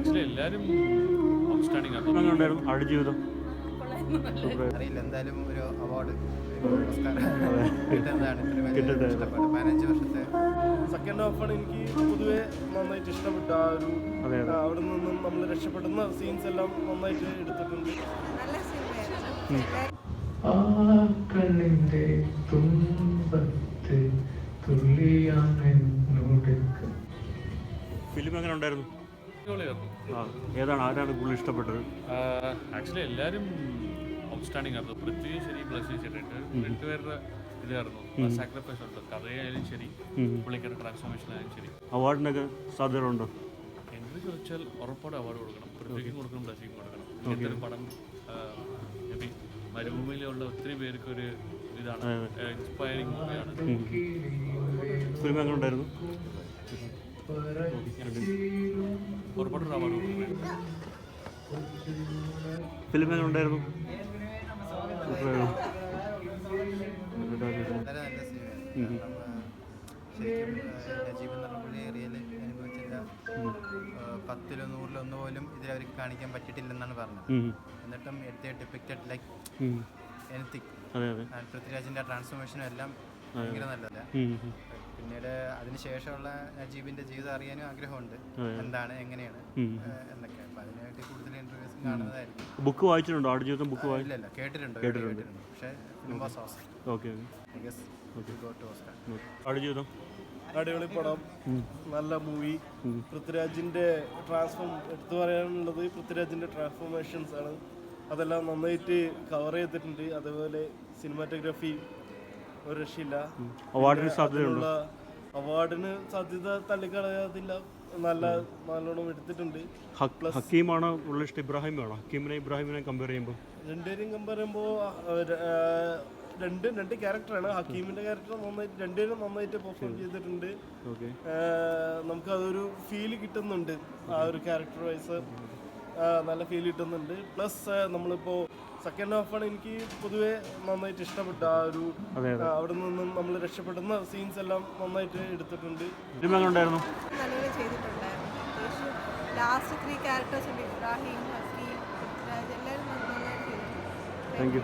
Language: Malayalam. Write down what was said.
ആക്ച്വലി എല്ലാവരും ഔട്ട്സ്റ്റാൻഡിംഗ് ആണ്. ആടുജീവിതം അറിയില്ല എന്തായാലും ഒരു അവാർഡ് കിട്ടുന്നതാണ്. ഇഷ്ടപ്പെട്ടു പതിനഞ്ച് വർഷത്തെ. സെക്കൻഡ് ഹാഫാണ് എനിക്ക് പൊതുവെ നന്നായിട്ട് ഇഷ്ടപ്പെട്ട ആ ഒരു അവിടെ നിന്നും നമ്മൾ രക്ഷപ്പെടുന്ന സീൻസ് എല്ലാം നന്നായിട്ട് എടുത്തിട്ടുണ്ട്. ആ കണ്ണിന്റെ തുമ്പത്ത് ഫിലിം എങ്ങനെ ഉണ്ടായിരുന്നു? ആ ഏതാണ് ആരാണ് കൂടുതൽ ഇഷ്ടപ്പെട്ടത്? ആക്ച്വലി എല്ലാവരും ഔട്ട്സ്റ്റാൻഡിംഗ് ആയിരുന്നു. പൃഥ്വി ശരി ബ്ലസ് ചെയ്തിട്ടുണ്ട് രണ്ടുപേരുടെ ഇതായിരുന്നു. സാക്രിഫൈസ് ഉണ്ട്. കഥയായാലും ശരി പുള്ളിക്കാരുടെ ട്രാൻസ്ഫോർമേഷൻ ആയാലും ശരി. അവാർഡിനൊക്കെ സാധ്യത ഉണ്ടോ എന്ത് ചോദിച്ചാൽ ഉറപ്പോടെ അവാർഡ് കൊടുക്കണം. പൃഥ്വിക്കും കൊടുക്കണം ബ്ലസ്സിക്കും കൊടുക്കണം. എന്തൊരു പടം മരുഭൂമിയിലുള്ള ഒത്തിരി പേർക്ക് ഒരു ഇതാണ് ഇൻസ്പയറിംഗ് മൂവിയാണ് സിനിമ എങ്ങനെ ഉണ്ടായിരുന്നു ഉറപ്പായിട്ടൊരു അവാർഡ് കൊടുക്കണം ഫിലിം എങ്ങനെ ഉണ്ടായിരുന്നു ശരിക്കും നജീബ് എന്ന് പറഞ്ഞ പുള്ളി ഏരിയയിൽ അനുഭവിച്ചില്ല പത്തിലോ നൂറിലോ ഒന്ന് പോലും ഇതിൽ അവർക്ക് കാണിക്കാൻ പറ്റിയിട്ടില്ലെന്നാണ് പറഞ്ഞത്. എന്നിട്ടും ഡിപിക്റ്റഡ് ഡിപ്പിക്റ്റഡ് ലൈക്ക്. എനിത്തിങ് അതെ അതെ. ട്രാൻസ്ഫോർമേഷനും എല്ലാം ഭയങ്കര ഉം. പിന്നീട് അതിനുശേഷമുള്ള നജീബിന്റെ ജീവിതം അറിയാനും ആഗ്രഹമുണ്ട്. എന്താണ് എങ്ങനെയാണ് എന്നൊക്കെ. അപ്പൊ അതിനുവേണ്ടി കൂടുതൽ ഇന്റർവ്യൂസ് കാണുന്നതായിരിക്കും. ബുക്ക് വായിച്ചിട്ടുണ്ടോ? ആടുജീവിതം ബുക്ക് വായി ഇല്ല ഇല്ല. കേട്ടിട്ടുണ്ട് കേട്ടിട്ടുണ്ട്. പക്ഷേ ആടുജീവിതം അടിപൊളി പടം. നല്ല മൂവി. പൃഥ്വിരാജിന്റെ ട്രാൻസ്ഫോം എടുത്തു പറയാനുള്ളത് പൃഥ്വിരാജിന്റെ ട്രാൻസ്ഫോർമേഷൻസ് ആണ്. അതെല്ലാം നന്നായിട്ട് കവർ ചെയ്തിട്ടുണ്ട്. അതുപോലെ സിനിമാറ്റോഗ്രാഫി ഒരു രക്ഷയില്ല. അവാർഡിന് സാധ്യതയുണ്ടോ? അവാർഡിന് സാധ്യത തള്ളിക്കളയാതില്ല. നല്ല നല്ലോണം എടുത്തിട്ടുണ്ട്. ഹക്ക്- ഹക്കീമാണ് ഉള്ള ഇഷ്ടം? ഇബ്രാഹിമാണോ? ഹക്കീമിനെ ഇബ്രാഹിമിനെ കമ്പയർ ചെയ്യുമ്പോൾ രണ്ടുപേരും കമ്പയർ ചെയ്യുമ്പോൾ രണ്ട് രണ്ട് ക്യാരക്ടറാണ് ഹക്കീമിന്റെ ക്യാരക്ടർ നന്നായിട്ട് രണ്ടുപേരും നന്നായിട്ട് പെർഫോം ചെയ്തിട്ടുണ്ട്. നമുക്ക് അതൊരു ഫീൽ കിട്ടുന്നുണ്ട് ആ ഒരു ക്യാരക്ടർ വൈസ് നല്ല ഫീൽ കിട്ടുന്നുണ്ട്. പ്ലസ് നമ്മളിപ്പോൾ സെക്കൻഡ് ഹാഫാണ് എനിക്ക് പൊതുവേ നന്നായിട്ട് ഇഷ്ടപ്പെട്ട ആ ഒരു അവിടെ നിന്നും നമ്മൾ രക്ഷപ്പെടുന്ന സീൻസ് എല്ലാം നന്നായിട്ട് എടുത്തിട്ടുണ്ട്. ലാസ്റ്റ് ത്രീ ക്യാരക്ടേഴ്സ് ഉണ്ട്. ഇബ്രാഹിം ഹക്കീം പൃഥ്വിരാജ് എല്ലാവരും താങ്ക് യു